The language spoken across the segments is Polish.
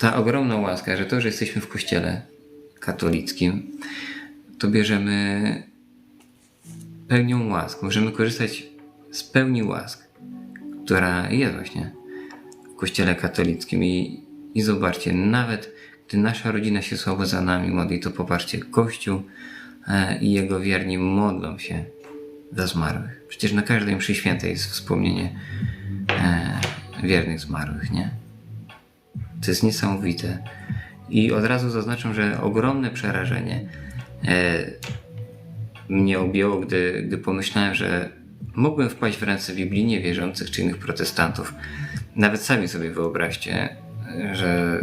ta ogromna łaska, że to, że jesteśmy w kościele katolickim, to bierzemy pełnią łask. Możemy korzystać z pełni łask, która jest właśnie w kościele katolickim. I, i zobaczcie, nawet gdy nasza rodzina się słabo za nami modli, to popatrzcie, Kościół e, i jego wierni modlą się za zmarłych. Przecież na każdej mszy świętej jest wspomnienie e, wiernych zmarłych, nie? To jest niesamowite. I od razu zaznaczam, że ogromne przerażenie e, mnie objęło, gdy, gdy pomyślałem, że mógłbym wpaść w ręce biblijnie wierzących czy innych protestantów. Nawet sami sobie wyobraźcie, że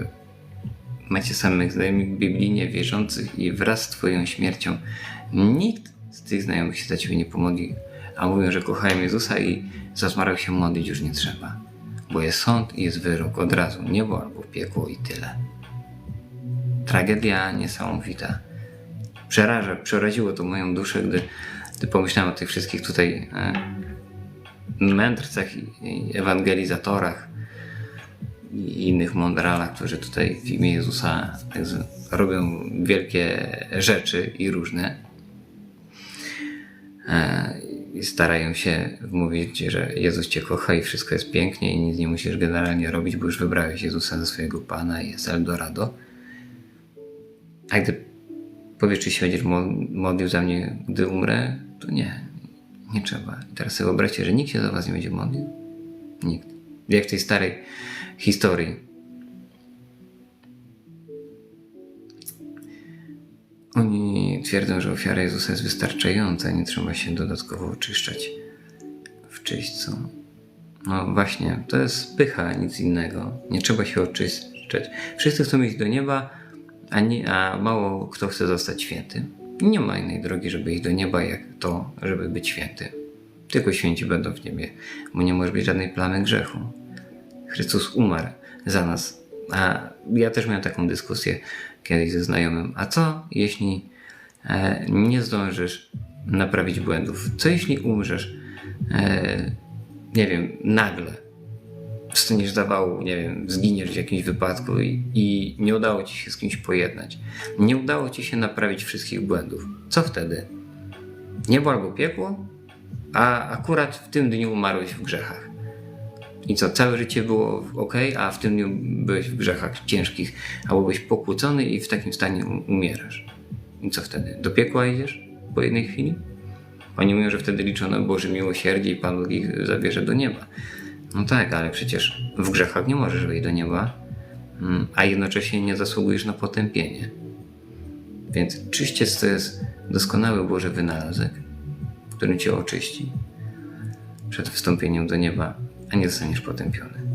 macie samych znajomych biblijnie wierzących i wraz z Twoją śmiercią nikt z tych znajomych się za Ciebie nie pomodli, a mówią, że kochają Jezusa i za się modlić już nie trzeba. Bo jest sąd i jest wyrok od razu, niebo albo piekło i tyle. Tragedia niesamowita. Przeraża, przeraziło to moją duszę, gdy, gdy pomyślałem o tych wszystkich tutaj e, mędrcach i, i ewangelizatorach i innych mądralach, którzy tutaj w imię Jezusa tak z- robią wielkie rzeczy i różne. E, Starają się wmówić, że Jezus Cię kocha i wszystko jest pięknie i nic nie musisz generalnie robić, bo już wybrałeś Jezusa za swojego Pana i jest Eldorado. A gdy powiesz, czy się będziesz mo- modlił za mnie, gdy umrę, to nie, nie trzeba. I teraz sobie wyobraźcie, że nikt się za was nie będzie modlił. Nikt. Jak w tej starej historii. Oni twierdzą, że ofiara Jezusa jest wystarczająca, nie trzeba się dodatkowo oczyszczać w czyśćcu. No właśnie, to jest pycha, nic innego. Nie trzeba się oczyszczać. Wszyscy chcą iść do nieba, a, nie, a mało kto chce zostać świętym. Nie ma innej drogi, żeby iść do nieba, jak to, żeby być świętym. Tylko święci będą w niebie, bo nie może być żadnej plamy grzechu. Chrystus umarł za nas. A ja też miałem taką dyskusję kiedyś ze znajomym. A co jeśli nie zdążysz naprawić błędów? Co jeśli umrzesz, e, nie wiem, nagle? Wstaniesz zawału, nie wiem, zginiesz w jakimś wypadku i, i nie udało ci się z kimś pojednać. Nie udało ci się naprawić wszystkich błędów. Co wtedy? Niebo albo piekło? A akurat w tym dniu umarłeś w grzechach. I co, całe życie było ok, a w tym dniu byłeś w grzechach ciężkich, albo byłeś pokłócony i w takim stanie um- umierasz. I co wtedy? Do piekła idziesz po jednej chwili? Oni mówią, że wtedy liczą na Boże miłosierdzie i Pan Bóg ich zabierze do nieba. No tak, ale przecież w grzechach nie możesz wejść do nieba, mm, a jednocześnie nie zasługujesz na potępienie. Więc czyściec to jest doskonały Boży wynalazek, który cię oczyści przed wstąpieniem do nieba, a nie zostaniesz potępiony.